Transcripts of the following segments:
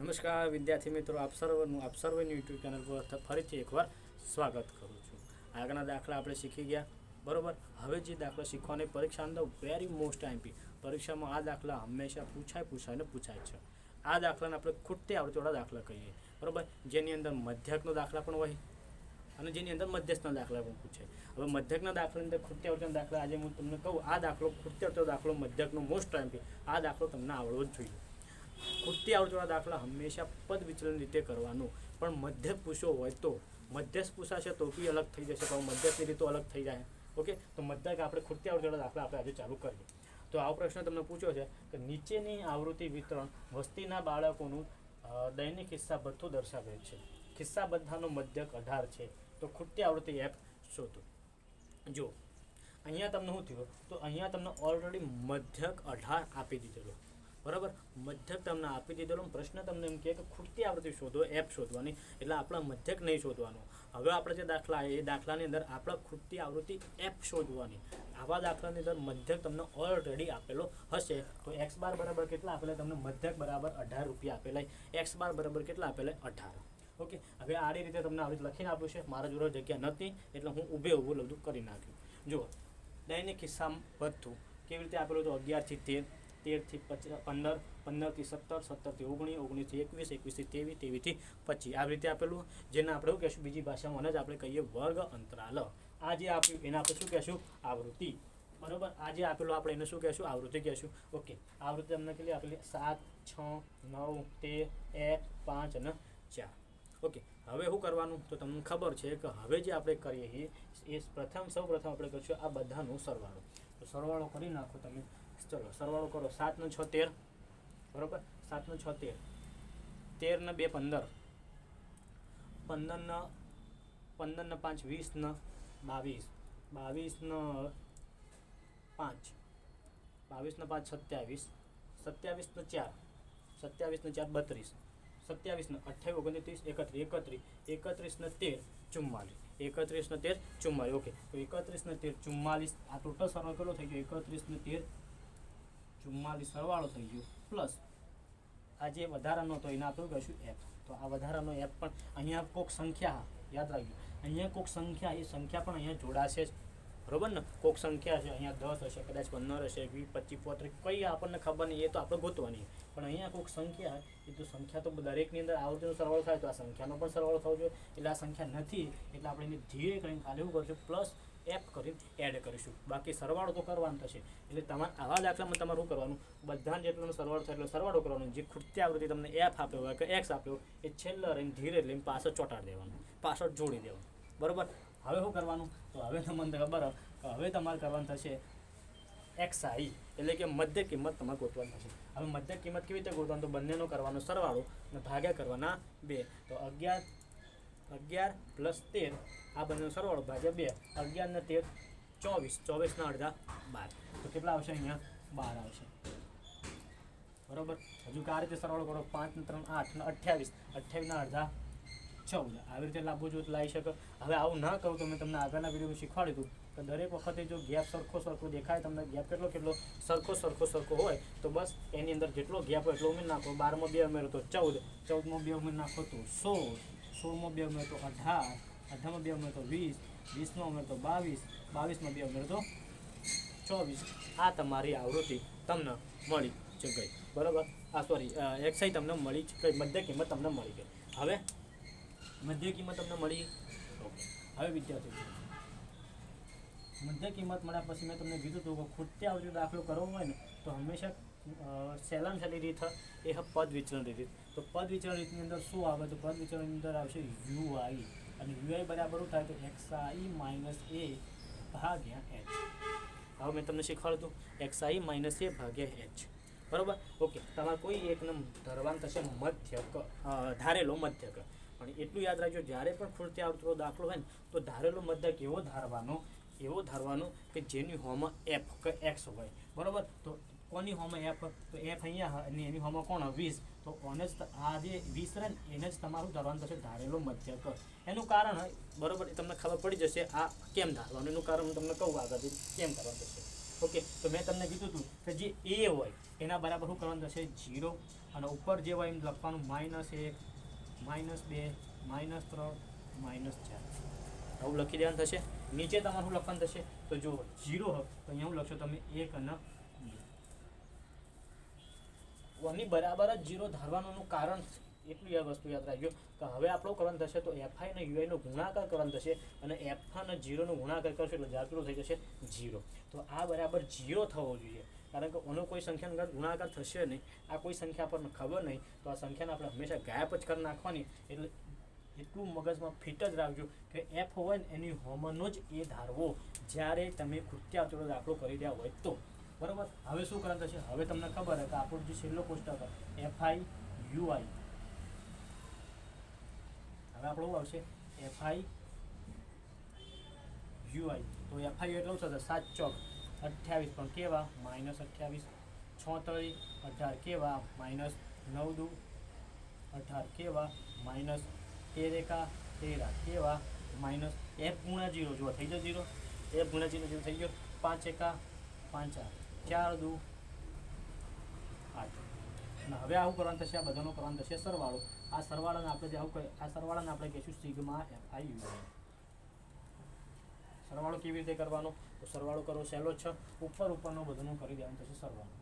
નમસ્કાર, વિદ્યાર્થી મિત્રો, આપ સર્વનું, આપ સર્વની યુટ્યુબ ચેનલ પર ફરીથી એકવાર સ્વાગત કરું છું. આગળના દાખલા આપણે શીખી ગયા, બરાબર? હવે જે દાખલા શીખવાની પરીક્ષા અંદર વેરી મોસ્ટ આઈમ્પી પરીક્ષામાં આ દાખલા હંમેશા પૂછાય પૂછાય ને પૂછાય છે. આ દાખલાને આપણે ખૂટતે આવડતોડા દાખલા કહીએ, બરાબર? જેની અંદર મધ્યકનો દાખલા પણ હોય અને જેની અંદર મધ્યસ્થના દાખલા પણ પૂછે. હવે મધ્યકના દાખલાની અંદર ખૂટતે આવડતો દાખલા આજે હું તમને કહું, આ દાખલો, ખૂટતે આવડતો દાખલો મધ્યકનો મોસ્ટ આઈમ્પી આ દાખલો તમને આવડવો જ જોઈએ. ખૂટતી આવડતોના દાખલા હંમેશા પદ વિચલન રીતે કરવાનું. પણ મધ્ય પૂછો હોય તો મધ્યસ્થ પૂછાશે તો બી અલગ થઈ જશે, પણ મધ્યસ્થની રીતો અલગ થઈ જાય. ઓકે? તો મધ્યક આપણે ખૂટતી આવડતોના દાખલા આપણે આજે ચાલુ કરીએ. તો આ પ્રશ્ન તમને પૂછ્યો છે કે નીચેની આવૃત્તિ વિતરણ વસ્તીના બાળકોનું દૈનિક હિસ્સા ભથ્થું દર્શાવે છે. ખિસ્સા બધાનો મધ્યક અઢાર છે. તો ખૂટતી આવૃત્તિ એપ શોધો. જો અહીંયા તમને શું થયું? તો અહીંયા તમને ઓલરેડી મધ્યક અઢાર આપી દીધેલો. બરાબર? મધ્યક તમને આપી દીધેલો પ્રશ્ન તમને એમ કહે કે ખૂટતી આવૃત્તિ શોધો, એપ શોધવાની. એટલે આપણા મધ્યક નહીં શોધવાનું. હવે આપણે જે દાખલા, એ દાખલાની અંદર આપણે ખૂટતી આવૃત્તિ એપ શોધવાની. આવા દાખલાની અંદર મધ્યક તમને ઓલરેડી આપેલો હશે. તો એક્સ બાર બરાબર કેટલા આપેલા? તમને મધ્યક બરાબર અઢાર રૂપિયા આપેલા એક્સ બાર બરાબર કેટલા આપેલા અઢાર. ઓકે? હવે આડી રીતે તમને આવી લખીને આપ્યું છે. મારા જોડે જગ્યા નથી, એટલે હું ઊભે ઊભું બધું કરી નાખ્યું જુઓ. દૈનિક ખિસ્સામાં વધતું કેવી રીતે આપેલું તો અગિયારથી તેર. તેરથી પંદર, પંદરથી સત્તર, સત્તરથી ઓગણીસ, ઓગણીસથી એકવીસ, એકવીસથી ત્રેવીસ, ત્રેવીસથી પચીસ. આવી રીતે આપેલું. જેને આપણે શું કહેશું? બીજી ભાષામાં જ આપણે કહીએ વર્ગ અંતરાલ. આ જે આપ્યું એને આપણે શું કહેશું? આવૃત્તિ. બરાબર? આ જે આપેલું આપણે એને શું કહેશું? આવૃત્તિ કહેશું. ઓકે. આવૃત્તિ અમને કેટલી આપેલી? સાત, છ, નવ તેર એક, પાંચ અને ચાર. ઓકે. હવે શું કરવાનું? તો તમને ખબર છે કે હવે જે આપણે કરીએ એ પ્રથમ સૌ પ્રથમ આપણે કરીશું આ બધાનું સરવાળો. તો સરવાળો કરી નાખો તમે. ચલો, સરવાળો કરો. સાતનો છ તેર. બરોબર? સાતનો છ તેર. તેરને બે પંદર. પંદરને પંદરને પાંચ વીસને બાવીસ. બાવીસને પાંચ. બાવીસને પાંચ, સત્યાવીસ. સત્યાવીસને ચાર. સત્યાવીસને ચાર, બત્રીસ. સત્યાવીસને અઠ્યાવીસ ઓગણત્રીસ, એકત્રીસ. એકત્રીસ. એકત્રીસને તેર, ચુમ્માલીસ. એકત્રીસને તેર, ચુમ્માલીસ. ઓકે. તો એકત્રીસને તેર, ચુમ્માલીસ. આ ટોટલ સરવાળો કેટલો થઈ ગયો? એકત્રીસને તેર ચુમ્માલીસ સરવાળો થઈ ગયો. પ્લસ આ જે વધારાનો હતો એને આપણે કહીશું એપ તો આ વધારાનો એપ પણ અહીંયા કોઈક સંખ્યા, યાદ રાખજો. અહીંયા કોઈક સંખ્યા, એ સંખ્યા પણ અહીંયા જોડાશે જ. બરોબર ને? કોઈક સંખ્યા છે અહીંયા દસ હશે, કદાચ પંદર હશે, વીસ, પચીસ, પોત્રીસ, કઈ આપણને ખબર નહીં, એ તો આપણે ગોતવાની. પણ અહીંયા કોઈક સંખ્યા, એ તો સંખ્યા તો દરેકની અંદર આવતીનો સરવાળો થાય, તો આ સંખ્યાનો પણ સરવાળો થવો જોઈએ. એટલે આ સંખ્યા નથી, એટલે આપણે એને ધીરે કરીને ખાલી એવું કરશું? પ્લસ એપ કરીને એડ કરીશું. બાકી સરવાળો તો કરવાનો થશે. એટલે તમારે આવા દાખલામાં તમારે શું કરવાનું? બધાને જેટલાનો સરવાળો થાય એટલો સરવાળો કરવાનો. જે ખૂટતી આવૃત્તિ તમને એફ આપ્યો હોય કે એક્સ આપ્યો એ છેલ્લે રહીને ધીરે લઈને પાછળ ચોંટાડી દેવાનું. પાછળ જોડી દેવાનું. બરાબર? હવે શું કરવાનું? તો હવે તમને ખબર હવે તમારે કરવાનું થશે એક્સ આઈ એટલે કે મધ્ય કિંમત તમારે ગોતવાની થશે. હવે મધ્ય કિંમત કેવી રીતે ગોતવાનું? તો બંનેનો કરવાનો સરવાળો અને ભાગ્યા કરવાના બે. તો અગિયાર અગિયાર પ્લસ તેર, આ બંનેનો સરવાળો ભાગ્યા બે. અગિયાર ને તેર, ચોવીસ. ચોવીસના અડધા બાર. તો કેટલા આવશે અહીંયા? બાર આવશે. બરોબર? હજુ આ રીતે સરવાળો કરો. પાંચ ને ત્રણ, આઠ ને અઠ્યાવીસ. અઠ્યાવીસના અડધા ચૌદ. આવી રીતે લાવવું જોઈએ લાવી શકો. હવે આવું ના કરું તો મેં તમને આગળના વિડીયોમાં શીખવાડ્યું હતું કે દરેક વખતે જો ગેપ સરખો સરખો દેખાય, તમને ગેપ કેટલો કેટલો સરખો સરખો સરખો હોય, તો બસ એની અંદર જેટલો ગેપ હોય એટલો ઉમેરી નાખો. બારમાં બે ઉમેરો તો ચૌદ. ચૌદમાં બે ઉમેરી નાખો તો સોળ. સોળમાં બે ઉમેરો તો અઢાર અઢારમાં બે ઉમેરો તો વીસ વીસમાં ઉમેરો તો બાવીસ બાવીસમાં બે ઉમેરો તો ચોવીસ આ તમારી આવૃત્તિ તમને મળી છે ગઈ બરાબર? આ સોરી એક્સાઈ તમને મળી છે ગઈ મધ્ય કિંમત તમને મળી ગઈ. હવે? મધ્ય કિંમત તમને મળી ઓકે. હવે વિદ્યાર્થીઓ મધ્ય કિંમત મળ્યા પછી મેં તમને કીધું હતું કે ખૂટતી આવજો દાખલો કરવો હોય ને, તો હંમેશા સહેલી રીત એ પદ વિચરણ રીત. તો પદ વિચરણ રીતની અંદર શું આવે? તો પદ વિચરણની અંદર આવશે યુ આઈ અને યુ આઈ બરાબર શું થાય? તો એક્સ આઈ માઇનસ એ ભાગ્યા એચ હવે મેં તમને શીખવાડું હતું એક્સ આઈ માઇનસ એ ભાગ્યા એચ બરોબર? ઓકે. તમારે કોઈ એકને ધરવાનું થશે મધ્યક. ધારેલો મધ્યક. પણ એટલું યાદ રાખજો, જ્યારે પણ ખૂટતી આવતો દાખલો હોય ને, તો ધારેલો મધ્યક એવો ધારવાનો એવો ધારવાનો કે જેની હોમાં એફ કે એક્સ હોય. બરોબર? તો કોની હોમ એફ તો એફ અહીંયા હોય અને એની હોમ કોણ? વીસ. તો ઓને જ આ જે વીસ રહે ને, એને જ તમારું ધરવાનું થશે ધારેલો મધ્યક. એનું કારણ બરોબર તમને ખબર પડી જશે, આ કેમ ધારવાનું એનું કારણ હું તમને કહું આગળથી કેમ કરવાનું થશે? ઓકે, તો મેં તમને કીધું હતું કે જે એ હોય, એના બરાબર શું કરવાનું થશે? જીરો અને ઉપર જે હોય, એમ લખવાનું માઇનસ એક, માઇનસ બે, માઇનસ ત્રણ, માઇનસ ચાર. આવું લખી દેવાનું થશે. નીચે તમારું લખવાનું થશે? તો જો જીરો હોય તો અહીંયા હું લખશો તમે એક અને બે બરાબર જ જીરો ધારવાનું કારણ એટલું આ વસ્તુ યાદ રાખજો કે હવે આપણો કરવાનું થશે તો એફઆઈ અને યુઆઈનો ગુણાકાર કરવાનું થશે અને એફ અને જીરોનો ગુણાકાર કરશો એટલે જાતરું થઈ જશે? જીરો. તો આ બરાબર જીરો થવો જોઈએ. કારણ કે એનો કોઈ સંખ્યાનો ગુણાકાર થશે નહીં. આ કોઈ સંખ્યા આપણને ખબર નહીં. તો આ સંખ્યાને આપણે હંમેશા ગાયબ જ કરી નાખવાની. એટલે એટલું મગજમાં ફિટ જ રાખજો કે એફ હોય ને એની હોમનો જ એ ધારવો. જ્યારે તમે કૃત્યાચોળો દાખલો કરી રહ્યા હોય તો. હવે શું કરવાનું થશે? હવે તમને ખબર હોય કે આપણું જે છેલ્લો કોષ્ટક એફઆઈ યુઆઈ હવે આપણું શું આવશે? એફઆઈ યુઆઈ તો એફઆઈ એટલું થશે? સાત ચોક. અઠ્યાવીસ પણ કેવા? માઇનસ અઠ્યાવીસ. છોતરી, અઢાર કેવા? માઇનસ નવ દુ. અઢાર કેવા? માઇનસ તેર એકા તેરા કેવા? માઇનસ એફ ગુણા જીરો. જુઓ, થઈ ગયો જીરો? એફ ગુણા જીરો જીરો થઈ ગયો. પાંચ એકા, પાંચ આઠ. ચાર દુ. આઠ અને હવે આવું કરવાનું થશે, આ બધાનો કરવાનું થશે સરવાળો. આ સરવાળાને આપણે જે આવું આ સરવાળાને આપણે કહીશું સિગ્મા એફ આઈ સરવાળો કેવી રીતે કરવાનો? તો સરવાળો કરો સહેલો છ, ઉપર ઉપરનો બધાનું કરી દેવાનું થશે સરવાળો.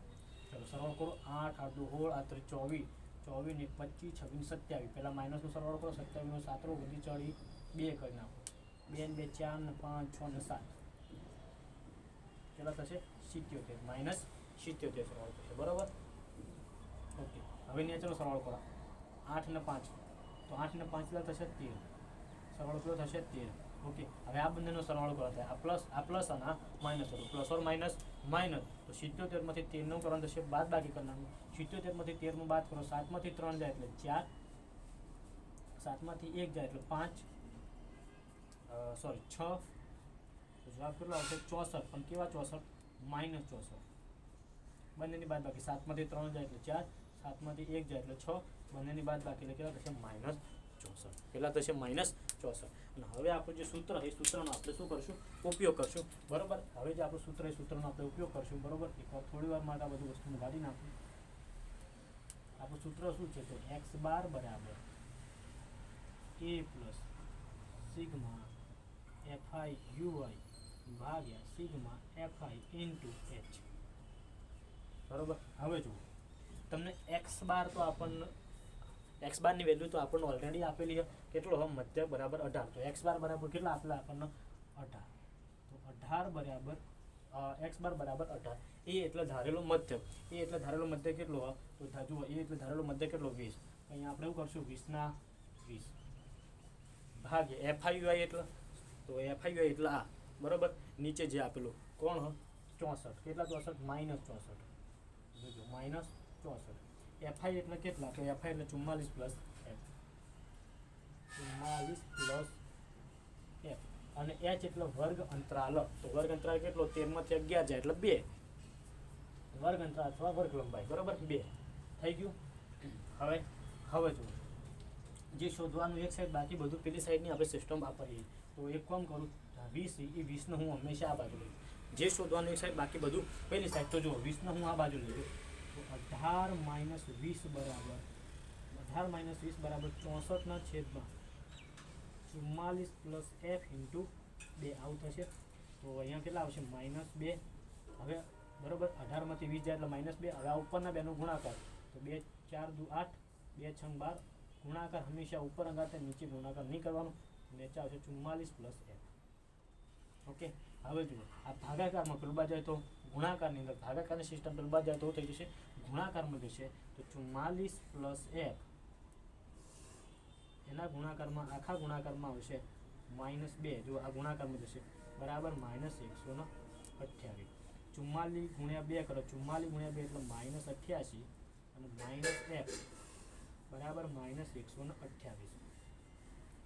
ચલો, સરવાળો કરો. આઠ આઠ દુ હોળ, આ ત્રીસ ચોવીસ. ચોવીસ ને પચીસ, છવ્વીસ સત્યાવીસ. પહેલાં માઇનસનો સરવાળો કરો, સત્યાવીસનો સાતરો બધી ચડી બે કરી નાખો. બે ને બે, ચાર ને પાંચ, છ ને સાત. કેટલા થશે? સિત્યોતેર માઇનસ સિત્યોતેર સરવાળો થશે, બરાબર? ઓકે હવે નીચેનો સરવાળો કરો. આઠ ને પાંચ. તો આઠ ને પાંચ થશે તેર. સરવાળો કેટલો થશે? તેર. ઓકે હવે આ બંનેનો સરવાળો કરો. થાય આ પ્લસ આ પ્લસ અને આ માઇનસ હતું પ્લસ ઓર માઇનસ માઇનસ તો સિત્યોતેરમાંથી તેરનું કરવાનું થશે બાદ બાકી કરવાનું. સિત્યોતેરમાંથી તેરનું બાદ કરો. સાતમાંથી ત્રણ જાય એટલે ચાર. સાતમાંથી એક જાય એટલે પાંચ. સોરી છ. જવાબ કેટલો આવશે? ચોસઠ. પણ કેવા ચોસઠ? માઇનસ ચોસઠ બંનેની બાદ બાકી સાતમાંથી ત્રણ જાય એટલે ચાર, સાતમાંથી એક જાય એટલે છ, બંનેની બાદ બાકી એટલે કેટલા થશે? માઇનસ ચોસઠ. કેટલા થશે? માઇનસ ચોસઠ. અને હવે આપણું જે સૂત્ર એ સૂત્રનો આપણે શું કરશું? ઉપયોગ કરશું. બરાબર? હવે જે આપણું સૂત્ર એ સૂત્રનો આપણે ઉપયોગ કરશું. બરાબર? એકવાર થોડી વાર માટે આ બધું વસ્તુ કાઢી નાખું. આપણું સૂત્ર શું છે? તો એક્સ બાર બરાબર A plus sigma FI UI ભાગ્યા સિગ્મા એફઆઈ ઇન્ટુ એચ. બરોબર? હવે જુઓ. તમને એક્સ બાર તો આપણને એક્સ બારની વેલ્યુ તો આપણને ઓલરેડી આપેલી છે. કેટલો હવે મધ્ય બરાબર અઢાર. તો એક્સ બાર બરાબર કેટલા આપેલા આપણને? અઢાર. તો અઢાર બરાબર એક્સ બાર બરાબર અઢાર. એ એટલે ધારેલો મધ્ય. એ એટલે ધારેલો મધ્ય કેટલો તો જુઓ, એ એટલે ધારેલો મધ્ય કેટલો? વીસ. અહીંયા આપણે એવું કરશું? વીસના વીસ. ભાગે એફઆઈયુઆઈ એટલે? તો એફઆઈયુઆઈ એટલે આ. બરાબર? નીચે જે આપેલું. કોણ ચોસઠ. કેટલા ચોસઠ? માઇનસ ચોસઠ. જોજો, માઇનસ ચોસઠ. એફઆઈ એટલે કેટલા? તો એફઆઈ એટલે ચુમ્માલીસ પ્લસ એફ. ચુમ્માલીસ પ્લસ એફ. અને એચ એટલે વર્ગ અંતરાલ. તો વર્ગ અંતરાલ કેટલો? તેરમાંથી અગિયાર જાય. એટલે બે. વર્ગ અંતરાલ અથવા વર્ગ લંબાઈ. બરાબર? બે. થઈ ગયું? હવે હવે જો જે શોધવાનું એક સાઈડ બાકી બધું પેલી સાઈડની આપણે સિસ્ટમ વાપરીએ. તો એક કામ કરું? વીસ એ વીસને હું હંમેશા આ બાજુ લઈશ. જે શોધવાનું એક સાઈડ બાકી બધું પેલી સાઈડ તો જુઓ, વીસને હું આ બાજુ લઈ તો અઢાર માઇનસ વીસ બરાબર, અઢાર માઇનસ વીસ બરાબર ચોસઠના છેદમાં ચુમ્માલીસ પ્લસ એફ ઇન્ટુ બે. આવું થશે. તો અહીંયા કેટલા આવશે? માઇનસ બે. હવે બરાબર અઢારમાંથી વીસ જાય એટલે માઇનસ બે. હવે આ ઉપરના બેનો ગુણાકાર. તો બે, ચાર, દુ, આઠ, બે, છંગ, બાર. ગુણાકાર હંમેશા ઉપર અંગાતે નીચે ગુણાકાર નહીં કરવાનો. નીચે આવશે ચુમ્માલીસ પ્લસ એફ. ઓકે? હવે જુઓ, આ ભાગાકારમાં પેલું જાય તો ગુણાકારની અંદર ભાગાકારની સિસ્ટમ પેલું જાય તો થઈ જશે. ગુણાકારમાં જશે તો ચુમ્માલીસ પ્લસ એફ એના ગુણાકારમાં, આખા ગુણાકારમાં આવશે માઇનસ બે. જો આ ગુણાકારમાં જશે. બરાબર માઇનસ એકસો ને અઠ્યાવીસ. ચુમ્માલીસ ગુણ્યા બે કરો. ચુમ્માલીસ ગુણ્યા બે એટલે માઇનસ અઠ્યાસી અને માઇનસ એફ બરાબર માઇનસ એકસો ને અઠ્યાવીસ.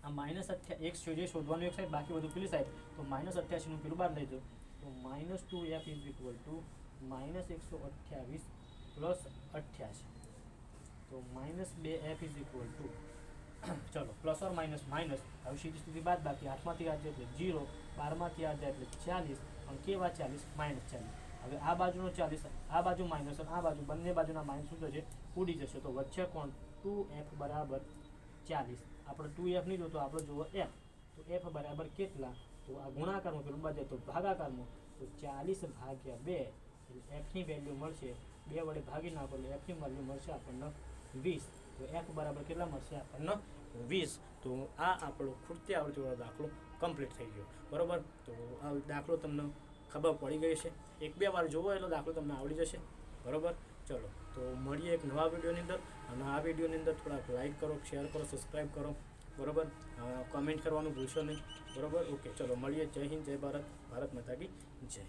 આ માઇનસ અઠ્યા એક જે શોધવાનું એક સાઈડ બાકી બધું પેલી સાઈડ તો માઇનસ અઠ્યાસીનું પેલું બહાર લઈ દો તો minus two F is equal to minus એકસો અઠ્યાવીસ પ્લસ અઠ્યાસી. તો માઇનસ બે એફ ઇઝ ઇક્વલ ટુ. ચલો, પ્લસ ઓર માઇનસ માઇનસ. હવે સીધી સુધી બાદ બાકી આઠમાંથી આ જાય એટલે જીરો બારમાંથી આ જાય એટલે ચાલીસ. અને કેવા ચાલીસ? માઇનસ ચાલીસ. હવે આ બાજુનો ચાલીસ, આ બાજુ માઇનસ અને આ બાજુ બંને બાજુના માઇનસ શું થશે? ઉડી જશે. તો વચ્ચે કોણ? ટુ એફ બરાબર ચાલીસ. આપણે ટુ એફ નહીં જોતો, આપણે જુઓ એફ તો એફ બરાબર કેટલા? તો આ ગુણાકારમાં પેલું બાજુ તો ભાગાકારમાં. તો ચાલીસ ભાગ્યા બે, એટલે એફની વેલ્યુ મળશે. બે વડે ભાગી નાખો, એટલે એફની વેલ્યુ મળશે આપણને વીસ. તો એફ બરાબર કેટલા મળશે? આપણને વીસ. તો આ આપણો ખૂટતી આવડતીવાળો દાખલો કમ્પ્લીટ થઈ ગયો. બરાબર? તો આ દાખલો તમને ખબર પડી ગઈ છે એક બે વાર જોવો એટલો દાખલો તમને આવડી જશે. બરાબર? ચલો, તો મળીએ એક નવા વિડીયોની અંદર. અને આ વિડીયોની અંદર થોડાક લાઈક કરો શેર કરો સબસ્ક્રાઈબ કરો. બરાબર? કમેન્ટ કરવાનું ભૂલશો નહીં. બરાબર? ઓકે ચલો, મળીએ. જય હિન્દ, જય ભારત. ભારત માતા કી જય.